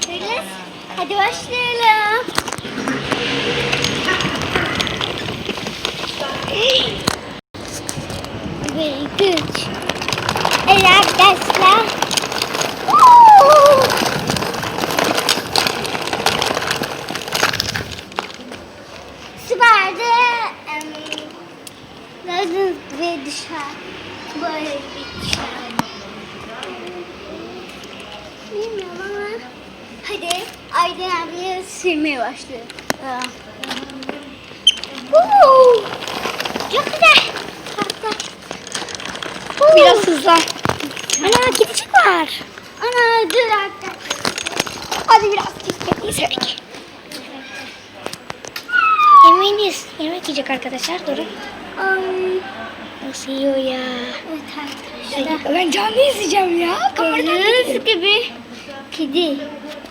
Filiz, hadi başlayalım. Ve güç. Evet arkadaşlar. Süperdi. Gördüğünüz gibi dışarı. Böyle bir dışarı. Bilmiyorum ama. Hadi Aydın abiye sürmeye başlıyor. Çok güzel. Woo! Biraz hızlan. Ana kedicik var. Ana dur artık. Hadi biraz kedicik izlemek. Yemeğiniz. Yemek yiyecek arkadaşlar. Durun. Ay. Nasıl yiyor ya? Evet arkadaşlar. Ben canlı izleyeceğim ya. Gördüğünüz gibi kedi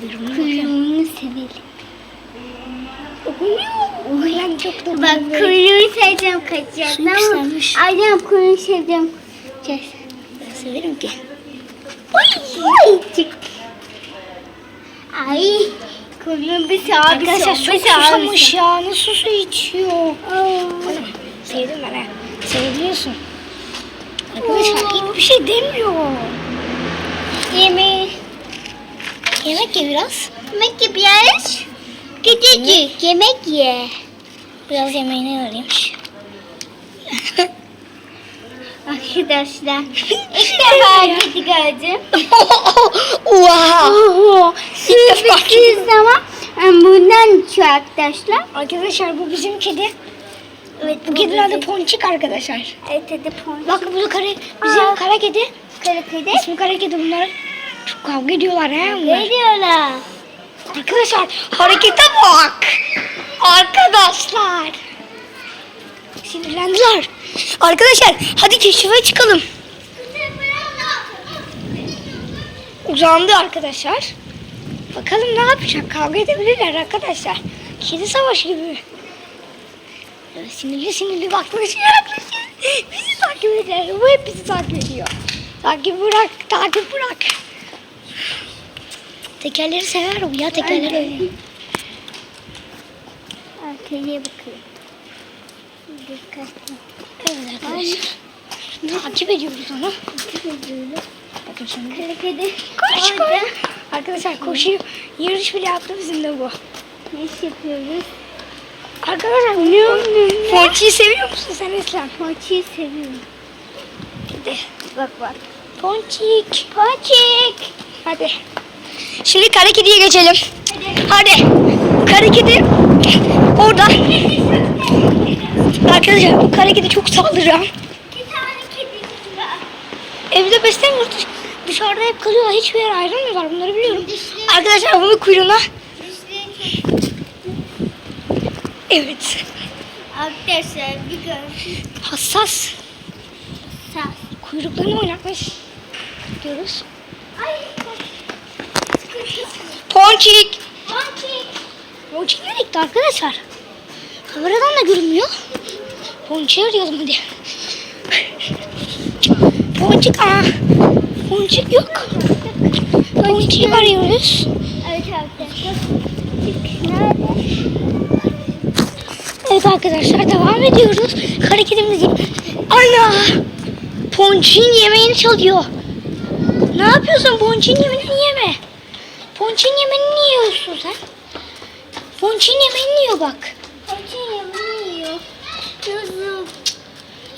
kuyruğunu severim. Ben çok da Bak kuyruğu seveceğim kaçacak Su yükselmiş. Aynen kuyruğu seveceğim. Kes. Ben severim ki. Ay çık. Ay kuyruğun bir sağa bir Arkadaşlar bir susamış ya. Nasıl su içiyor? Sevdim ben ha. Seviyorsun. Arkadaşlar hiçbir şey demiyor. Yemeği. Yemek ye biraz. Yemek yapıyoruz. Gidecek yemek ye. Biraz yemeğini araymış. Arkadaşlar ilk defa kedi gördüm. wow. İlk zaman em, bundan içiyor arkadaşlar. Arkadaşlar bu bizim kedi. Evet Bu kedinin adı Ponçik arkadaşlar. Evet hadi ponçik. Bak bu kara, bizim Aa. kara kedi. Kara kedi. İsmi kara kedi bunlar. Çok kavga ediyorlar he bunlar. Ne diyorlar? Arkadaşlar harekete bak. Arkadaşlar. Sinirlendiler. Arkadaşlar hadi keşife çıkalım. Uzandı arkadaşlar. Bakalım ne yapacak? Kavga edebilirler arkadaşlar. Kedi savaşı gibi. Evet, sinirli sinirli yaklaşıyor. Bizi takip eder. Bu hep bizi takip ediyor. Takip bırak, takip bırak. Tekerleri sever bu ya tekerleri. Arkaya bakıyor. Dikkatli. Evet arkadaşlar. Takip ediyoruz onu. Dikkat ediyorum. Bakın şimdi. Kara kedi. Koş koş. Arkadaşlar koşuyor. Yarış bile yaptı bizimle bu. Ne iş yapıyoruz? Arkadaşlar ne Ponçi'yi seviyor musun sen Eslem? Ponçiyi seviyorum. Hadi. Bak bak. Ponçik. Ponçik. Hadi. Şimdi kara kediye geçelim. Hadi. Kara kedi orada. Arkadaşlar bu kara kedi çok saldırgan. Evde beslemiyoruz. Dış- Dışarıda hep kalıyorlar. Hiçbir yere ayrılmıyorlar. Bunları biliyorum. Arkadaşlar bunu kuyruğuna. Evet. Arkadaşlar bir görsün. Hassas. Sağ. Kuyruklarını oynatmış. Diyoruz. Ay. Ponçik. Ponçik nereye gitti arkadaşlar? Kameradan da görünmüyor. Ponçik'i arayalım hadi. Ponçik aa. Ponçik yok. Ponçik'i arıyoruz. Evet arkadaşlar. Nerede? Evet arkadaşlar devam ediyoruz. Hareketimizi Ana! Ponçik'in yemeğini çalıyor. Ne yapıyorsun? Ponçik'in yemeğini Ponçik'in yemeğini yiyorsun sen? Ponçik'in yemeğini yiyor bak. Ponçik yemeğini yiyor. Kızım.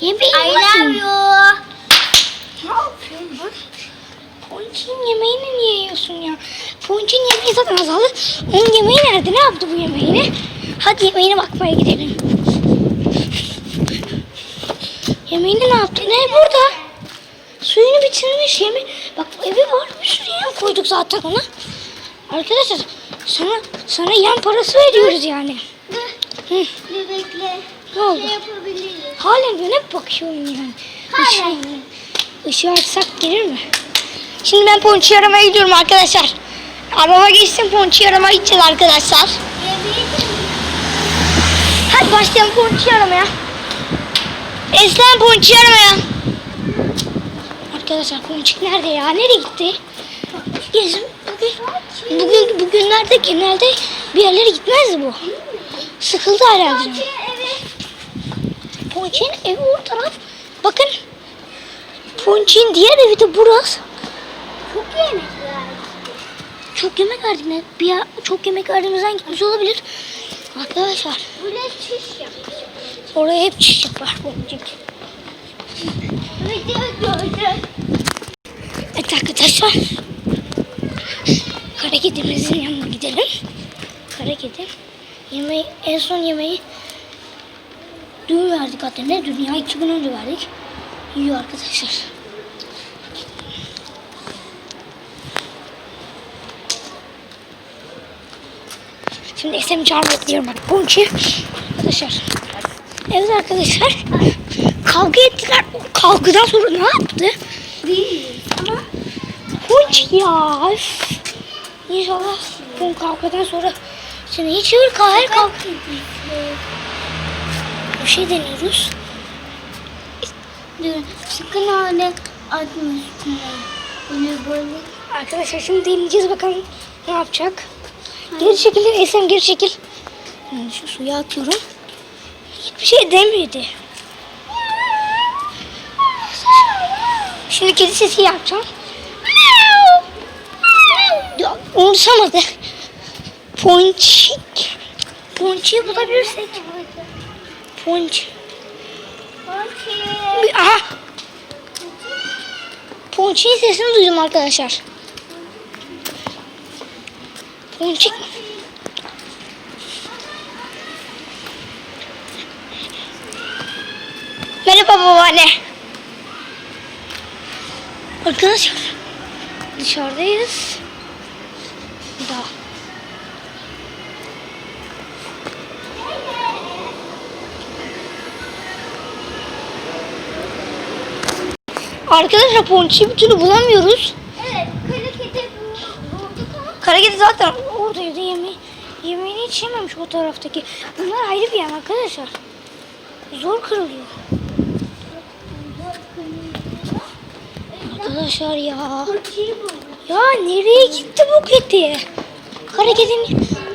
Yemeği I love you. Ne yapıyorsun lan? Ponçik'in yemeğini niye yiyorsun ya? Ponçik'in yemeği zaten azaldı. Onun yemeği nerede? Ne yaptı bu yemeğini? Hadi yemeğine bakmaya gidelim. Yemeğini ne yaptı? Ne burada? Suyunu bitirmiş yeme. Bak evi var. Bir sürü yem koyduk zaten ona. Arkadaşlar sana sana yem parası veriyoruz yani. Hı, Bir bekle. ne oldu? Şey yapabiliriz. Halen dönüp bakıyorum yani. Halen. Işığı, ışığı açsak gelir mi? Şimdi ben ponçiyi aramaya gidiyorum arkadaşlar. Araba geçsin ponçiyi aramaya gideceğiz arkadaşlar. Hadi başlayalım ponçiyi aramaya. Eslem ponçiyi aramaya. Arkadaşlar ponçik nerede ya? Nereye gitti? Gezin. Bugün bugün bugünlerde genelde bir yerlere gitmez bu. Sıkıldı herhalde. Ponçik'in evi o taraf. Bakın. Ponçik'in diğer evi de burası. Çok yemek. Çok yemek verdiğimden bir yer, çok yemek verdiğimizden gitmiş olabilir. Arkadaşlar Böyle çiş yapmış. oraya hep çiş yapar gördüm. Evet arkadaşlar. Kara kedimizin yanına gidelim. Kara kedi. Yemeği, en son yemeği dün verdik hatta ne dün ya iki gün önce verdik. Yiyor arkadaşlar. Şimdi SM çağırmak bekliyorum ben. Ponçi. Arkadaşlar. Evet arkadaşlar. Kavga ettiler. O kavgadan sonra ne yaptı? Bilmiyorum ama Punç ya. Üf. İnşallah bu kavgadan sonra seni hiç çevir kahve kavga. Bir şey deniyoruz. Dur, sakın öyle atma üstüne. Böyle böyle. Arkadaşlar şimdi deneyeceğiz bakalım ne yapacak. Geri çekil Esem geri çekil. Yani şu suya atıyorum. Hiçbir şey demedi. Şimdi kedi sesi yapacağım. Ya, umursamadı. Ponçik. Ponçiği bulabilirsek. Ponç. Bir- Aha. Ponçik'in sesini duydum arkadaşlar. Ponçik. Merhaba babaanne. Arkadaşlar dışarıdayız. Daha. Arkadaşlar ponçiyi bir türlü bulamıyoruz. Evet, kara kedi bu- bulduk ama Kara kedi zaten oradaydı yemeği. Yemeğini hiç yememiş o taraftaki. Bunlar ayrı bir yer arkadaşlar. Zor kırılıyor. Arkadaşlar ya. Ya nereye gitti bu kedi?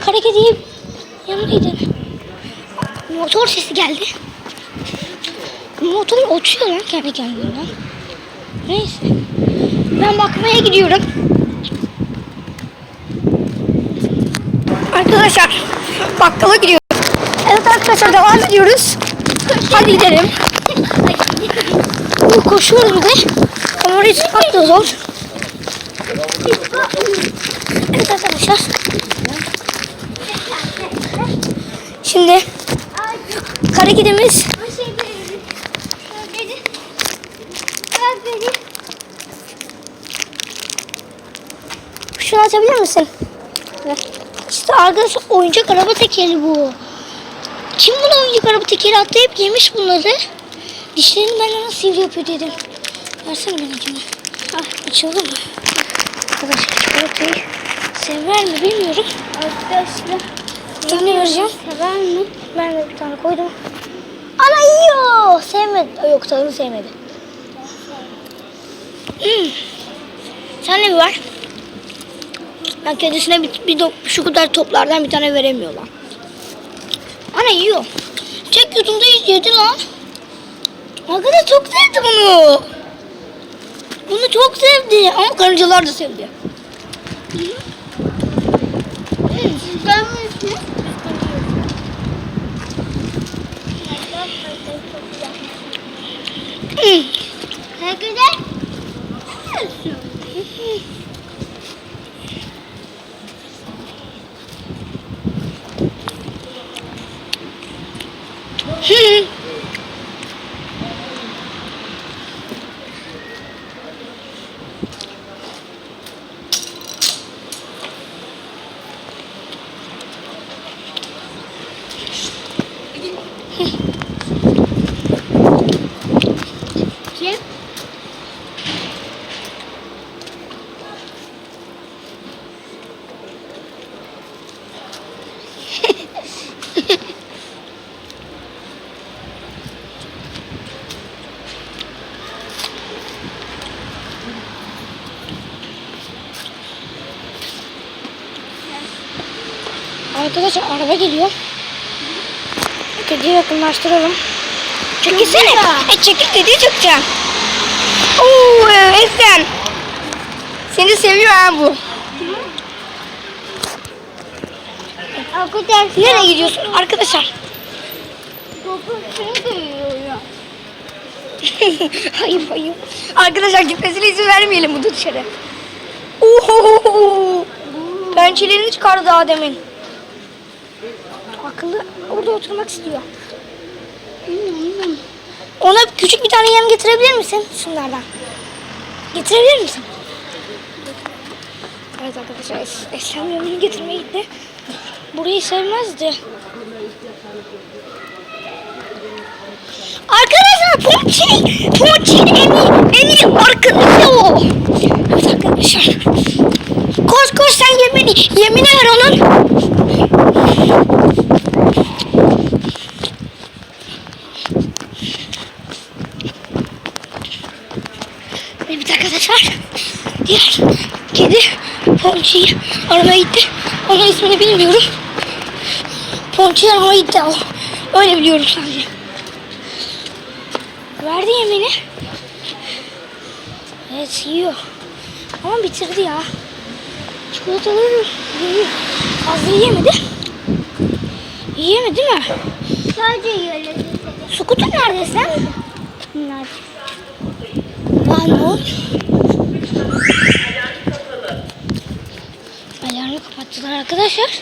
Kara kediyi yanına gidelim. Motor sesi geldi. Motor uçuyor lan kendi kendine. Neyse. Ben bakmaya gidiyorum. Arkadaşlar bakkala gidiyoruz. Evet arkadaşlar devam ediyoruz. Hadi gidelim. Koşuyoruz bir de. Kamerayı tutmak da zor. Evet arkadaşlar. Şimdi kara kedimiz O şey dedi. O dedi. Bak dedi. şunu açabilir misin? İşte arkadaşlar oyuncak araba tekeri bu. Kim buna oyuncak araba tekeri atlayıp yemiş bunları? Dişlerini ben nasıl sivri yapıyor dedim. Versene bana acaba. Ah, açıldı mı? Arkadaşlar çikolatayı sever mi bilmiyorum. Arkadaşlar. Tane vereceğim. Sever mi? Ben de bir tane koydum. Ana yiyor. Sevmedi. Yok tadını sevmedi. Hmm. Sen ne var? Ben kedisine bir, bir şu kadar toplardan bir tane veremiyorlar. Ana yiyor. Tek yudumda yedi lan. Arkadaş çok sevdi bunu. Bunu çok sevdi ama karıncalar da sevdi. Ne güzel. Hmm. Kim? Arkadaşlar araba geliyor. Kediyi yakınlaştıralım. Çekilsene. E, çekil kediyi çekeceğim. Oo Esen. Seni seviyor ha bu. Arkadaşlar. Nereye gidiyorsun arkadaşlar? Hayır hayır. Arkadaşlar gitmesine izin vermeyelim bu dışarı. Oho! Pençelerini çıkardı daha demin. Akıllı orada oturmak istiyor. Ona küçük bir tane yem getirebilir misin? Şunlardan. Getirebilir misin? Evet arkadaşlar Es- Eslem yemini getirmeye gitti. Burayı sevmezdi. Arkadaşlar Ponçin, Ponçin Emi, Emi arkadaşı o. Evet arkadaşlar. Koş koş sen yemini, yemini ver onun. Evet arkadaşlar. Diğer kedi Ponçi'yi aramaya gitti. Onun ismini bilmiyorum. Ponçi'yi aramaya gitti o. Öyle biliyorum sadece. Verdi yemini. Evet yiyor. Ama bitirdi ya. Çikolataları yiyor. Fazla yiyemedi. Yiyemedi değil mi? Sadece yiyorlar. Skuter neredesin? Bunlar. Lan o. Alarmı kapattılar arkadaşlar.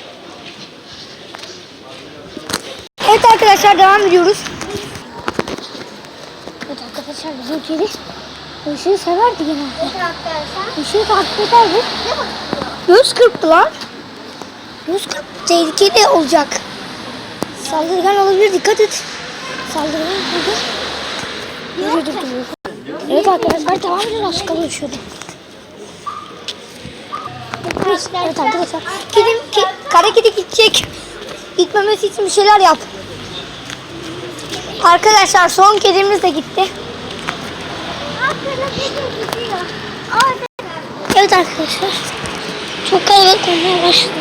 Evet arkadaşlar devam ediyoruz. Evet arkadaşlar bizim kedi ışığı severdi genelde. Işığı takip ederdi. Göz kırptı lan. Göz kırp tehlikeli olacak. Saldırgan olabilir dikkat et. Saldırgan olabilir. Nereye durduruyor? Evet arkadaşlar devam ediyoruz. Az kalıyor şurada. Evet, evet arkadaşlar. Kedim, ke, kara kedi gidecek. Gitmemesi için bir şeyler yap. Arkadaşlar son kedimiz de gitti. Arkadaşlar. Evet arkadaşlar. Çok kalabalık olmaya başladı.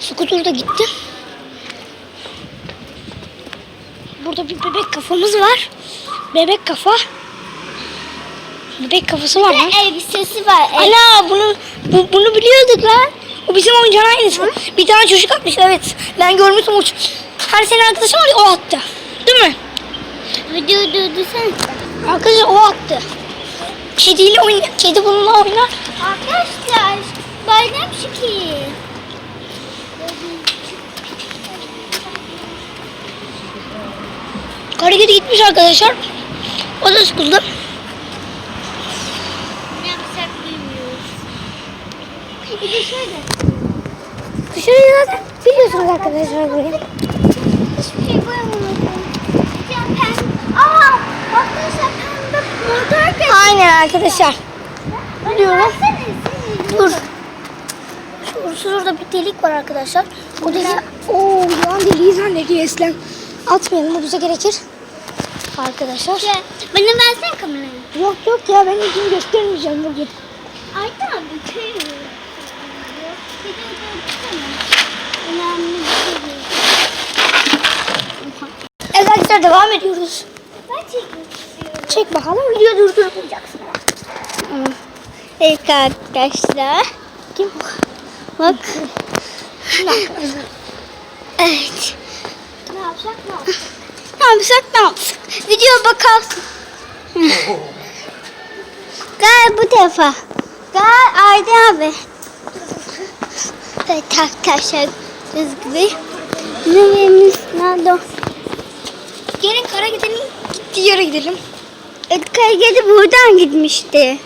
Skuter da gitti. Burada bir bebek kafamız var. Bebek kafa. Bebek kafası var lan. Elbisesi var. El- Ana bunu bu, bunu biliyorduk lan. O bizim oyuncağın aynısı. Bir tane çocuk atmış evet. Ben görmüştüm. O, her sene arkadaşım var ya o attı. Değil mi? Video durdursana. Arkadaşlar o attı. Kediyle oynar. Kedi bununla oynar. Arkadaşlar. Bayram şiki. Kara gitmiş arkadaşlar. O da sıkıldı. Ne yapacak bilmiyoruz. Bir de şöyle. Dışarıyı zaten biliyorsunuz arkadaşlar burayı. Hiçbir şey koyamadım. Ya pembe. Aa! Arkadaşlar pembe motor kaçıyor. Aynen arkadaşlar. Seni. Dur. Şu şurada bir delik var arkadaşlar. O delik... Oo yılan deliği zannediyor Eslem. Atmayalım o bize gerekir. Arkadaşlar. Ya, Bana versene kamerayı. Yok yok ya ben ilgimi göstermeyeceğim bugün. Ayda abi köy. Bir de öyle Önemli bir şey değil. Evet arkadaşlar devam ediyoruz. Ben çekmek istiyorum. Çek bakalım video durdurmayacaksın. Evet arkadaşlar. Kim? Bak. Evet. Ne yapacak ne yapacak? Ne yapsak ne yapsak. Video bakarsın. Gel bu defa. Gel Aydın abi. Arkadaşlar. Göz gibi. Neyimiz nerede? Gelin kara gidelim. Gittiği yere gidelim. Kaygıda buradan gitmişti.